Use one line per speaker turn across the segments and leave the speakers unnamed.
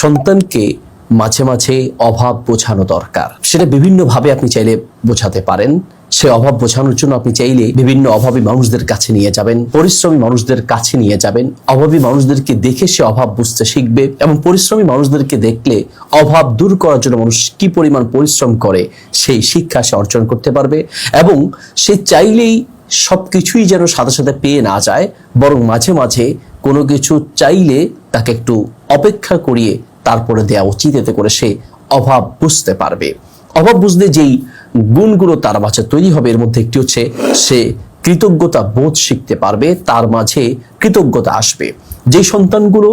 সন্তানকে মাঝে মাঝে অভাব বোঝানো দরকার। সেটা বিভিন্নভাবে আপনি চাইলে বোঝাতে পারেন। সে অভাব বোঝানোর জন্য আপনি চাইলে বিভিন্ন অভাবী মানুষদের কাছে নিয়ে যাবেন, পরিশ্রমী মানুষদের কাছে নিয়ে যাবেন। অভাবী মানুষদেরকে দেখে সে অভাব বুঝতে শিখবে এবং পরিশ্রমী মানুষদেরকে দেখলে অভাব দূর করার জন্য মানুষ কি পরিমাণ পরিশ্রম করে, সেই শিক্ষা সে অর্জন করতে পারবে এবং সে চাইলেই সবকিছুই যেন সাথে সাথে পেয়ে না যায়, বরং মাঝে মাঝে কোনো কিছু চাইলে তাকে একটু অপেক্ষা করিয়ে তারপরে দেওয়া উচিত, এতে করে সে অভাব বুঝতে পারবে। অভাব বুঝতে যেই গুণগুলো তার মাঝে তৈরি হবে, এর মধ্যে একটি হচ্ছে সে কৃতজ্ঞতা বোধ শিখতে পারবে, তার মাঝে কৃতজ্ঞতা আসবে। যে সন্তানগুলো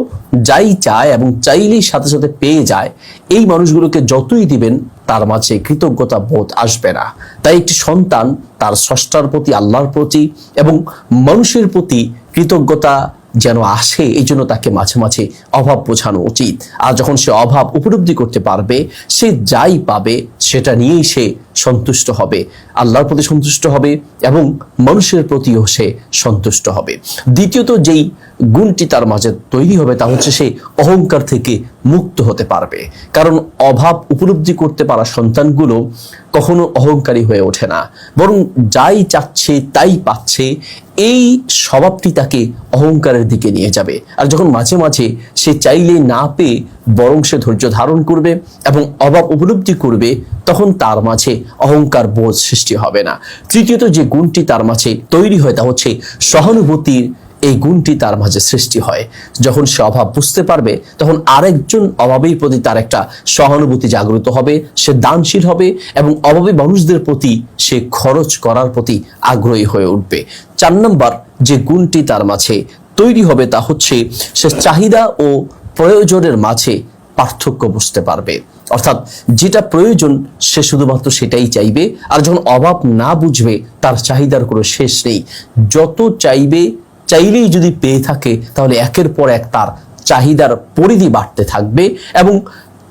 যাই চায় এবং চাইলেই সাথে সাথে পেয়ে যায়, এই মানুষগুলোকে যতই দিবেন, তার মাঝে কৃতজ্ঞতা বোধ আসবে না। তাই একটি সন্তান তার স্রষ্টার প্রতি, আল্লাহর প্রতি এবং মানুষের প্রতি কৃতজ্ঞতা যেন আসে এই জন্য তাকে মাঝে মাঝে অভাব বোঝানো উচিত। আর যখন সে অভাব উপলব্ধি করতে পারবে, সে যাই পাবে, সেটা নিয়েই সে সন্তুষ্ট হবে। আল্লাহর প্রতি সন্তুষ্ট হবে এবং মানুষের প্রতিও সে সন্তুষ্ট হবে। দ্বিতীয়ত, যেই গুণটি তার মাঝে তৈরি হবে, তা হচ্ছে সে অহংকার থেকে মুক্ত হতে পারবে। কারণ অভাব উপলব্ধি করতে পারা সন্তানগুলো কখনো অহংকারী হয়ে ওঠে না। বরং যাই চাচ্ছে, তাই পাচ্ছে এই স্বভাবটি তাকে অহংকারের দিকে নিয়ে যাবে। আর যখন মাঝে মাঝে সে চাইলে না পেয়ে বরং সে ধৈর্য ধারণ করবে এবং অভাব উপলব্ধি করবে, তখন তার মাঝে অহংকার বোধ সৃষ্টি হবে না। তৃতীয়ত যে গুণটি তার মাঝে তৈরি হয় তা হচ্ছে সহানুভূতির এই গুণটি তার মাঝে সৃষ্টি হয়। যখন সে অভাব বুঝতে পারবে, তখন আরেকজন অভাবীর প্রতি তার একটা সহানুভূতি জাগ্রত হবে, সে দানশীল হবে এবং অভাবী মানুষদের প্রতি সে খরচ করার প্রতি আগ্রহী হয়ে উঠবে। চার নম্বর যে গুণটি তার মাঝে তৈরি হবে তা হচ্ছে সে চাহিদা ও প্রয়োজনের মাঝে পার্থক্য বুঝতে পারবে। অর্থাৎ যেটা প্রয়োজন, সে শুধুমাত্র সেটাই চাইবে। আর যখন অভাব না বুঝবে, তার চাহিদার কোনো শেষ নেই। যত চাইবে চাইলেই যদি পেয়ে থাকে, তাহলে একের পর এক তার চাহিদার পরিধি বাড়তে থাকবে এবং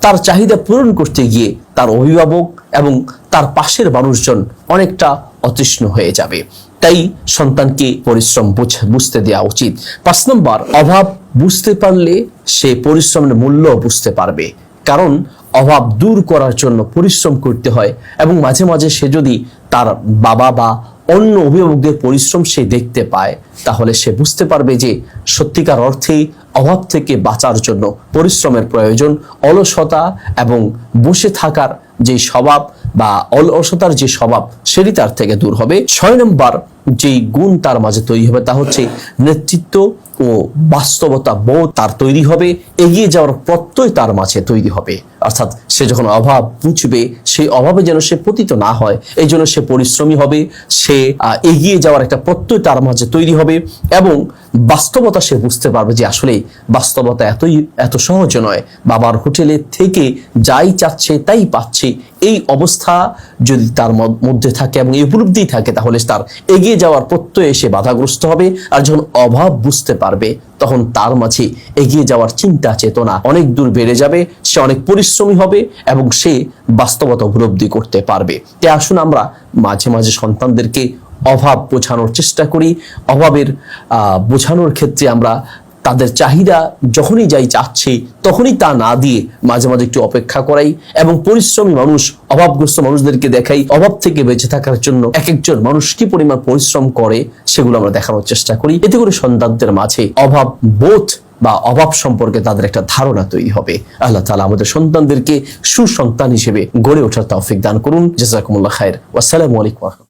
তার চাহিদা পূরণ করতে গিয়ে তার অভিভাবক এবং তার পাশের মানুষজন অনেকটা অতৃষ্ণ হয়ে যাবে। তাই সন্তানকে পরিশ্রম বুঝ- বুঝতে দেওয়া উচিত। পাঁচ নম্বর, অভাব বুঝতে পারলে সে পরিশ্রমের মূল্য বুঝতে পারবে। কারণ অভাব দূর করার জন্য পরিশ্রম করতে হয় এবং মাঝে মাঝে সে যদি তার বাবা বা অন্য অভিভাবকদের পরিশ্রম সে দেখতে পায়, তাহলে সে বুঝতে পারবে যে সত্যিকার অর্থে অভাব থেকে বাঁচার জন্য পরিশ্রমের প্রয়োজন, অলসতা এবং বসে থাকার যে স্বভাব বা অলসতার যে স্বভাব সেটি তার থেকে দূর হবে। ছয় নম্বর যেই গুণ তার মাঝে তৈরি হবে তা হচ্ছে নেতৃত্ব ও বাস্তবতা বোধ তার তৈরি হবে, এগিয়ে যাওয়ার প্রত্যয় তার মাঝে তৈরি হবে। অর্থাৎ সে যখন অভাব বুঝবে, সেই অভাবে যেন সে পতিত না হয়, এই জন্য সে পরিশ্রমী হবে, সে এগিয়ে যাওয়ার একটা প্রত্যয় তার মাঝে তৈরি হবে এবং বাস্তবতা সে বুঝতে পারবে যে আসলে বাস্তবতা এতই, এত সহজ নয়। বাবার হোটেলে থেকে যাই চাচ্ছে তাই পাচ্ছে। এই অবস্থা যদি তার মধ্যে থাকে এবং এই উপলব্ধি থাকে, তাহলে তার এগিয়ে যাওয়ার প্রত্যয়ে সে বাধাগ্রস্ত হবে। আর যখন অভাব বুঝতে পারবে তখন তার মাঝে এগিয়ে যাওয়ার চিন্তা, চেতনা অনেক দূর বেড়ে যাবে, সে অনেক পরিশ্রমী হবে এবং সে বাস্তবতা উপলব্ধি করতে পারবে। তাই আসুন আমরা মাঝে মাঝে সন্তানদেরকে অভাব বোঝানোর চেষ্টা করি। অভাবের বোঝানোর ক্ষেত্রে আমরা তাদের চাহিদা যখনই যাই চাচ্ছি, তখনই তা না দিয়ে মাঝে মাঝে একটু অপেক্ষা করাই এবং পরিশ্রমী মানুষ, অভাবগ্রস্ত মানুষদেরকে দেখাই, অভাব থেকে বেঁচে থাকার জন্য এক একজন মানুষ কি পরিমাণ পরিশ্রম করে, সেগুলো আমরা দেখানোর চেষ্টা করি। এতে করে সন্তানদের মাঝে অভাব বোধ বা অভাব সম্পর্কে তাদের একটা ধারণা তৈরি হবে। আল্লাহ তালা আমাদের সন্তানদেরকে সুসন্তান হিসেবে গড়ে ওঠার তৌফিক দান করুন। জাজাকুমুল্লাহ খায়ের। ওয়াসালামু আলাইকুম